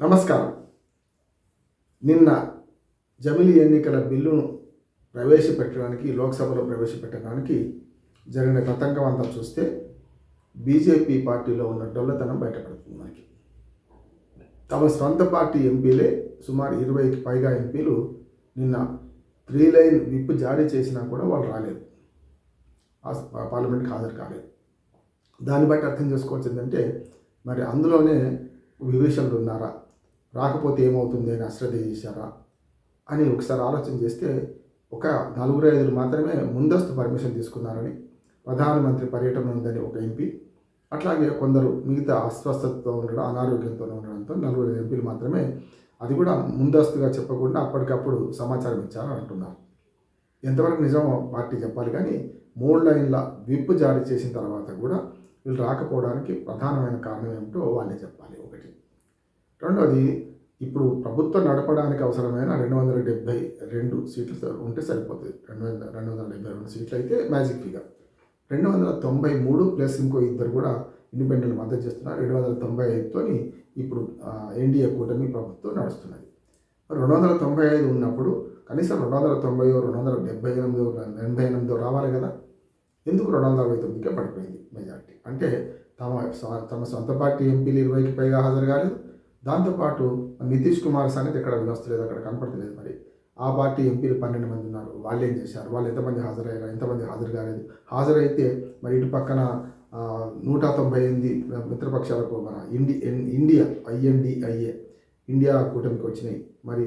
నమస్కారం. నిన్న జమిలీ ఎన్నికల బిల్లును ప్రవేశపెట్టడానికి లోక్సభలో ప్రవేశపెట్టడానికి జరిగిన తతంగం అంతా చూస్తే బీజేపీ పార్టీలో ఉన్న డొల్లతనం బయటపడుతుంది మనకి. తమ స్వంత పార్టీ ఎంపీలే సుమారు ఇరవైకి పైగా ఎంపీలు నిన్న త్రీ లైన్ విప్ జారీ చేసినా కూడా వాళ్ళు రాలేదు. పార్లమెంట్కి హాజరు కాలేదు. దాన్ని బట్టి అర్థం చేసుకోవచ్చు ఏంటంటే మరి అందులోనే విభీషణులు ఉన్నారా? రాకపోతే ఏమవుతుంది అని అశ్రద్ధ చేశారా? అని ఒకసారి ఆలోచన చేస్తే ఒక నలుగురు ఐదుగురు మాత్రమే ముందస్తు పర్మిషన్ తీసుకున్నారని ప్రధానమంత్రి పర్యటన ఉందని ఒక ఎంపీ అట్లాగే కొందరు మిగతా అస్వస్థతతో ఉండడం అనారోగ్యంతో ఉండడంతో నలుగురు ఎంపీలు మాత్రమే అది కూడా ముందస్తుగా చెప్పకుండా అప్పటికప్పుడు సమాచారం ఇచ్చారని అంటున్నారు. ఎంతవరకు నిజమో పార్టీ చెప్పాలి కానీ మూడు లైన్ల విప్ జారీ చేసిన తర్వాత కూడా వీళ్ళు రాకపోవడానికి ప్రధానమైన కారణం ఏమిటో వాళ్ళే చెప్పాలి ఒకటి. రెండవది ఇప్పుడు ప్రభుత్వం నడపడానికి అవసరమైన రెండు వందల డెబ్బై రెండు సీట్లు ఉంటే సరిపోతుంది. రెండు వందల రెండు వందల డెబ్బై రెండు సీట్లు అయితే మ్యాజిక్ ఫిగర్. రెండు వందల తొంభై మూడు ప్లస్ ఇంకో ఇద్దరు కూడా ఇండిపెండెంట్ మద్దతు చేస్తున్నారు. రెండు వందల తొంభై ఐదుతో ఇప్పుడు ఎన్డీఏ కూటమి ప్రభుత్వం నడుస్తున్నది. రెండు వందల తొంభై ఐదు ఉన్నప్పుడు కనీసం రెండు వందల తొంభై రెండు వందల డెబ్బై ఎనిమిదో ఎనభై ఎనిమిదో రావాలి కదా? ఎందుకు రెండు వందల అరవై తొమ్మిదికే పడిపోయింది మెజార్టీ? అంటే తమ తమ సొంత పార్టీ ఎంపీలు ఇరవైకి పైగా హాజరు కాలేదు. దాంతోపాటు నితీష్ కుమార్ సంగతి ఇక్కడ వినొస్తలేదు అక్కడ కనపడతలేదు మరి. ఆ పార్టీ ఎంపీలు పన్నెండు మంది ఉన్నారు వాళ్ళు ఏం చేశారు? వాళ్ళు ఎంతమంది హాజరయ్యారు? ఎంతమంది హాజరు కాలేదు? హాజరైతే మరి ఇటు పక్కన నూట తొంభై ఎనిమిది మిత్రపక్షాలకు మన ఇండి ఇండియా ఐఎన్డిఐఏ ఇండియా కూటమికి వచ్చినాయి. మరి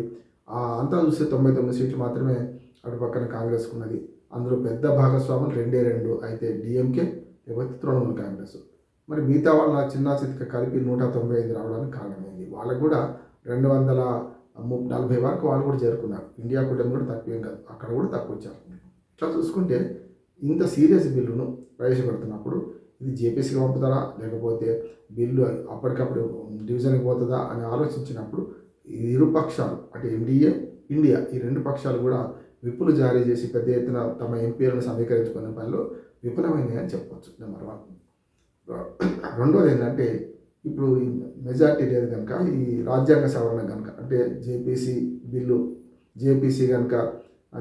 అంతా చూస్తే తొంభై తొమ్మిది సీట్లు మాత్రమే అటు పక్కన కాంగ్రెస్కు ఉన్నది. అందులో పెద్ద భాగస్వాములు రెండే రెండు అయితే డిఎంకే లేకపోతే తృణమూల్ కాంగ్రెస్. మరి మిగతా వాళ్ళ చిన్న చితిక కలిపి నూట తొంభై ఐదు రావడానికి కారణమైంది. వాళ్ళకు కూడా రెండు వందల నలభై వరకు వాళ్ళు కూడా చేరుకున్నారు. ఇండియా కూటమి కూడా తక్కువేం కాదు. అక్కడ కూడా తక్కువ వచ్చారు. ఇట్లా చూసుకుంటే ఇంత సీరియస్ బిల్లును ప్రవేశపెడుతున్నప్పుడు ఇది జేపీసీకి పంపుతారా? లేకపోతే బిల్లు అప్పటికప్పుడు డివిజన్కి పోతుందా అని ఆలోచించినప్పుడు ఇరు పక్షాలు అంటే ఎన్డీఏ ఇండియా ఈ రెండు పక్షాలు కూడా విప్పులు జారీ చేసి పెద్ద ఎత్తున తమ ఎంపీలను సమీకరించుకునే పనిలో విఫలమైంది అని చెప్పవచ్చు నెంబర్ వన్. రెండోది ఏంటంటే ఇప్పుడు మెజార్టీ లేదు కనుక ఈ రాజ్యాంగ సవరణ కనుక అంటే జేపీసీ బిల్లు జేపీసీ కనుక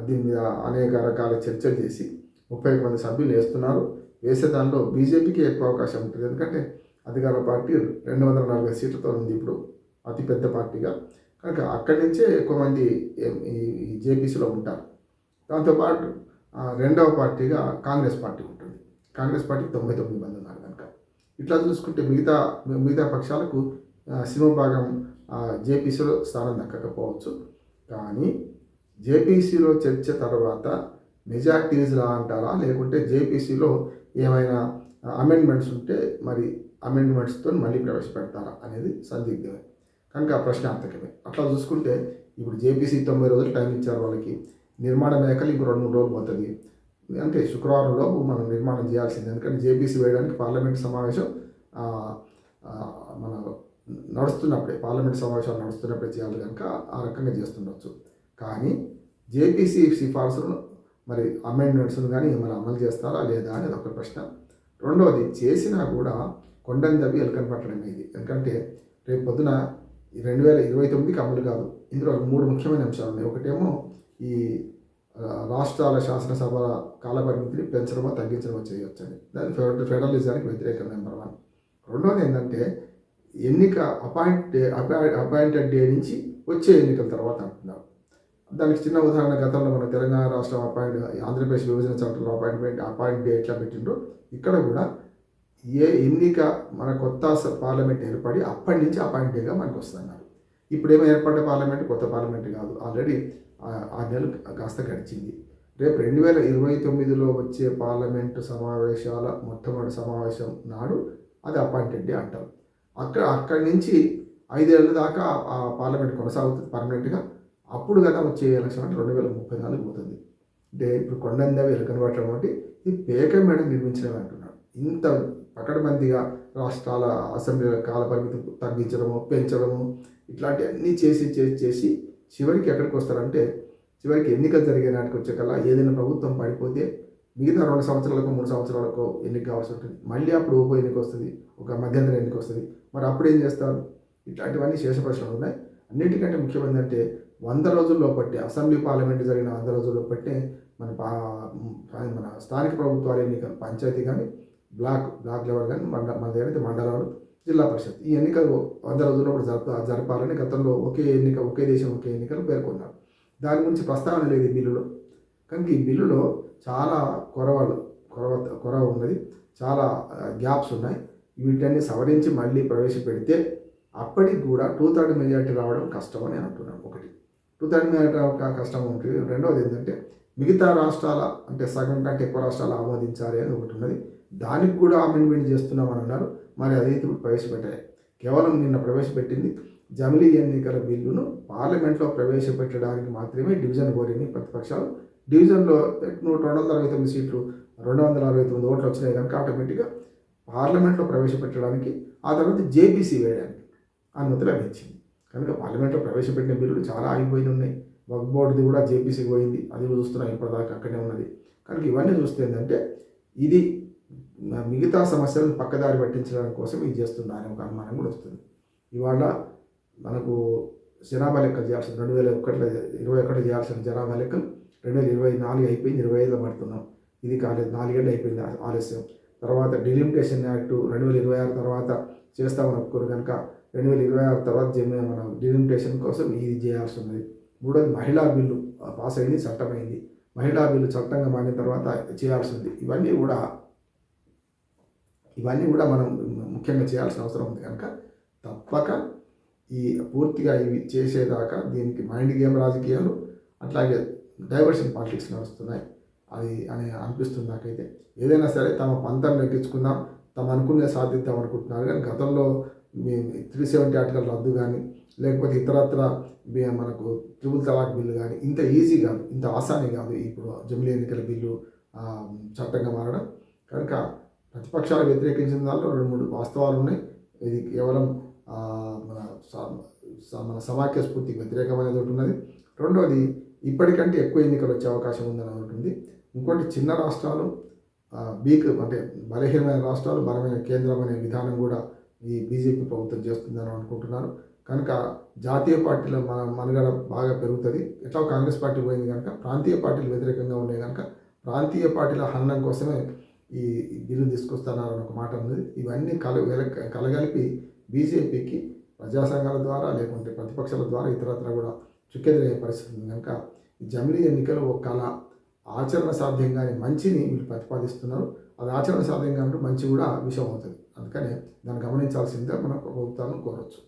దీని మీద అనేక రకాల చర్చలు చేసి ముప్పై మంది సభ్యులు వేస్తున్నారు. వేసే దానిలో బీజేపీకి ఎక్కువ అవకాశం ఉంటుంది. ఎందుకంటే అధికార పార్టీ రెండు వందల నలభై సీట్లతో ఉంది ఇప్పుడు అతిపెద్ద పార్టీగా. కనుక అక్కడి నుంచే ఎక్కువ మంది ఈ జేపీసీలో ఉంటారు. దాంతోపాటు రెండవ పార్టీగా కాంగ్రెస్ పార్టీ ఉంటుంది. కాంగ్రెస్ పార్టీ తొంభై తొమ్మిది మంది ఉన్నారు. ఇట్లా చూసుకుంటే మిగతా మిగతా పక్షాలకు సింహభాగం జేపీసీలో స్థానం దక్కకపోవచ్చు. కానీ జేపీసీలో చర్చ తర్వాత మెజార్టీస్లా అంటారా? లేకుంటే జేపీసీలో ఏమైనా అమెండ్మెంట్స్ ఉంటే మరి అమెండ్మెంట్స్తో మళ్ళీ ప్రవేశపెడతారా అనేది సందిగ్ధమే. కనుక ప్రశ్నార్థకమే. అట్లా చూసుకుంటే ఇప్పుడు జేపీసీ తొంభై రోజులు టైం ఇచ్చారు వాళ్ళకి. నిర్మాణ మేకలు ఇంకో రెండు మూడు రోజులు పోతుంది. అంటే శుక్రవారంలో మనం నిర్మాణం చేయాల్సింది. ఎందుకంటే జేపీసీ వేయడానికి పార్లమెంట్ సమావేశం మన నడుస్తున్నప్పుడే పార్లమెంట్ సమావేశాలు నడుస్తున్నప్పుడే చేయాలి కనుక ఆ రకంగా చేస్తుండొచ్చు. కానీ జేపీసీ సిఫార్సులను మరి అమెండ్మెంట్స్ను కానీ మరి అమలు చేస్తారా లేదా అనేది ఒక ప్రశ్న. రెండవది చేసినా కూడా కొండని తవ్వి ఎలకని పట్టడం ఇది ఎందుకంటే రేపు పొద్దున రెండు వేల ఇరవై తొమ్మిదికి అమలు కాదు. ఇందులో మూడు ముఖ్యమైన అంశాలు ఉన్నాయి. ఒకటేమో ఈ రాష్ట్రాల శాసనసభ కాలపరిమితిని పెంచడమో తగ్గించడమో చేయొచ్చని. దాని ఫెడరలిజానికి వ్యతిరేకం నెంబర్ వన్. రెండవది ఏంటంటే ఎన్నిక అపాయింట్ డే అపాయింటెడ్ డే నుంచి వచ్చే ఎన్నికల తర్వాత అంటున్నారు దానికి చిన్న ఉదాహరణ గతంలో మన తెలంగాణ రాష్ట్రం అపాయింట్ ఆంధ్రప్రదేశ్ విభజన చట్టంలో అపాయింట్మెంట్ అపాయింట్ డే ఎట్లా పెట్టిండ్రో ఇక్కడ కూడా ఏ ఎన్నిక మన కొత్త పార్లమెంట్ ఏర్పడి అప్పటి నుంచి అపాయింట్ డేగా మనకు వస్తున్నారు ఇప్పుడేమో ఏర్పడ్డ పార్లమెంట్? కొత్త పార్లమెంట్ కాదు. ఆల్రెడీ ఆ నెల కాస్త గడిచింది. రేపు రెండు వేల ఇరవై తొమ్మిదిలో వచ్చే పార్లమెంటు సమావేశాల మొట్టమొదటి సమావేశం నాడు అది అపాయింటెడ్ డే అంటారు. అక్కడ అక్కడి నుంచి ఐదేళ్ళ దాకా ఆ పార్లమెంట్ కొనసాగుతుంది పర్మనెంట్గా. అప్పుడు కదా వచ్చే ఎలక్షన్ అంటే రెండు వేల ముప్పై నాలుగు పోతుంది. అంటే ఇప్పుడు కొండందా వెలుకని కనబడటం అంటే ఇది పేక మేడ నిర్మించడం అంటున్నాడు ఇంత పకడబందిగా రాష్ట్రాల అసెంబ్లీ కాల పరిమితి తగ్గించడము పెంచడము ఇట్లాంటివన్నీ చేసి చేసి చేసి చివరికి ఎక్కడికి వస్తారంటే చివరికి ఎన్నికలు జరిగే నాటికి వచ్చే కల్లా ఏదైనా ప్రభుత్వం పడిపోతే మిగతా రెండు సంవత్సరాలకు మూడు సంవత్సరాలకు ఎన్నిక కావాల్సి ఉంటుంది. మళ్ళీ అప్పుడు ఉప ఎన్నిక వస్తుంది ఒక మధ్యంతర ఎన్నిక వస్తుంది. మరి అప్పుడు ఏం చేస్తారు? ఇట్లాంటివన్నీ శేష ప్రశ్నలు ఉన్నాయి. అన్నిటికంటే ముఖ్యమైనది అంటే వంద రోజుల్లో పట్టే అసెంబ్లీ పార్లమెంట్ జరిగిన వంద రోజుల్లో పట్టే మన పా మన స్థానిక ప్రభుత్వాల ఎన్నికలు పంచాయతీ కానీ బ్లాక్ బ్లాక్ లెవెల్ కానీ మండ మన దగ్గర మండలాలు జిల్లా పరిషత్. ఈ ఎన్నికలు వంద రోజుల్లో జరప జరపాలని గతంలో ఒకే ఎన్నిక ఒకే దేశం ఒకే ఎన్నికలు పేర్కొన్నారు. దాని గురించి ప్రస్తావన లేదు ఈ బిల్లులో. కనుక ఈ బిల్లులో చాలా కొరవలు కొరవ కొరవ ఉన్నది. చాలా గ్యాప్స్ ఉన్నాయి. వీటన్ని సవరించి మళ్ళీ ప్రవేశపెడితే అప్పటికి కూడా టూ థర్డ్ మెజారిటీ రావడం కష్టం అని అంటున్నాను ఒకటి. టూ థర్డ్ మెజారిటీ రావడం కష్టం ఉంటుంది రెండవది ఏంటంటే మిగతా రాష్ట్రాల అంటే సగం కంటే ఎక్కువ రాష్ట్రాలు ఆమోదించాలి అని ఒకటి ఉన్నది. దానికి కూడా అమెండ్మెంట్ చేస్తున్నామని అన్నారు. మరి అది ఇప్పుడు ప్రవేశపెట్టాయి కేవలం నిన్న ప్రవేశపెట్టింది జమిలీ ఎన్నికల బిల్లును పార్లమెంట్లో ప్రవేశపెట్టడానికి మాత్రమే డివిజన్ కోరింది ప్రతిపక్షాలు. డివిజన్లో నూట రెండు వందల అరవై తొమ్మిది సీట్లు రెండు వందల అరవై తొమ్మిది ఓట్లు వచ్చినాయి కనుక ఆటోమేటిక్గా పార్లమెంట్లో ప్రవేశపెట్టడానికి ఆ తర్వాత జేపీసీ వేయడానికి అనుమతి లభించింది. కనుక పార్లమెంట్లో ప్రవేశపెట్టిన బిల్లులు చాలా ఆగిపోయి ఉన్నాయి. వక్ బోర్డుది కూడా జేపీసీ పోయింది. అది కూడా చూస్తున్నాం ఇప్పటిదాకా అక్కడే ఉన్నది. కనుక ఇవన్నీ చూస్తే ఏంటంటే ఇది మిగతా సమస్యలను పక్కదారి పట్టించడం కోసం ఇది చేస్తుందా. అనే ఒక అనుమానం కూడా వస్తుంది. ఇవాళ మనకు జనాభా లెక్కలు చేయాల్సిన రెండు వేల ఒకటిలో ఇరవై ఒకటి చేయాల్సిన జనాభా లెక్కలు రెండు వేల ఇరవై నాలుగు అయిపోయింది ఇరవై ఐదులో పడుతున్నాం. ఇది కాలేదు నాలుగేళ్ళు అయిపోయింది ఆలస్యం. తర్వాత డిలిమిటేషన్ యాక్ట్ రెండు వేల ఇరవై ఆరు తర్వాత చేస్తామని ఒప్పుకోరు కనుక రెండు వేల ఇరవై ఆరు తర్వాత జమి మనం డిలిమిటేషన్ కోసం ఇది చేయాల్సి ఉన్నది. మూడోది మహిళా బిల్లు పాస్ అయింది చట్టమైంది మహిళా బిల్లు చట్టంగా మారిన తర్వాత చేయాల్సి ఉంది. ఇవన్నీ కూడా ఇవన్నీ కూడా మనం ముఖ్యంగా చేయాల్సిన అవసరం ఉంది కనుక తప్పక ఈ పూర్తిగా ఇవి చేసేదాకా దీనికి మైండ్ గేమ్ రాజకీయాలు అట్లాగే డైవర్షన్ పాలిటిక్స్ నడుస్తున్నాయి. అది అని అనిపిస్తుంది నాకైతే. ఏదైనా సరే తమ పంతం నెగ్గించుకుందాం తమ అనుకునే సాధిద్దాం అనుకుంటున్నారు కానీ గతంలో త్రీ సెవెంటీ ఆర్టికల్ రద్దు కానీ లేకపోతే ఇతరత్ర మనకు ట్రిపుల్ తలాక్ బిల్లు కానీ ఇంత ఈజీ కాదు ఇంత ఆసాని కాదు ఇప్పుడు జమిలీ ఎన్నికల బిల్లు చట్టంగా మారడం. కనుక ప్రతిపక్షాలు వ్యతిరేకించిన దానిలో రెండు మూడు వాస్తవాలు ఉన్నాయి. ఇది కేవలం మన మన సమాఖ్య స్ఫూర్తికి వ్యతిరేకమైనది ఒకటి ఉన్నది. రెండోది ఇప్పటికంటే ఎక్కువ ఎన్నికలు వచ్చే అవకాశం ఉందని ఉంటుంది ఇంకోటి చిన్న రాష్ట్రాలు ఆ, వీక్ అంటే బలహీనమైన రాష్ట్రాలు బలమైన కేంద్రం అనే విధానం కూడా ఈ బీజేపీ ప్రభుత్వం చేస్తుందని అనుకుంటున్నారు. కనుక జాతీయ పార్టీల మన మనుగడ బాగా పెరుగుతుంది. ఎట్లా కాంగ్రెస్ పార్టీ పోయింది కనుక ప్రాంతీయ పార్టీలు వ్యతిరేకంగా ఉన్నాయి కనుక ప్రాంతీయ పార్టీల హననం కోసమే ఈ బిల్లు తీసుకొస్తున్నారని ఒక మాట ఉంది. ఇవన్నీ కల కలగలిపి బీజేపీకి ప్రజా సంఘాల ద్వారా లేకుంటే ప్రతిపక్షాల ద్వారా ఇతరత్ర కూడా చుక్కెదిరే పరిస్థితి ఉంది. కనుక ఈ జమిలీ ఎన్నికలు ఒక కళ ఆచరణ సాధ్యంగానే మంచిని వీళ్ళు ప్రతిపాదిస్తున్నారు. అది ఆచరణ సాధ్యంగా ఉంటే మంచి కూడా విషయం అవుతుంది అందుకని దాన్ని గమనించాల్సిందే మన ప్రభుత్వాన్ని కోరవచ్చు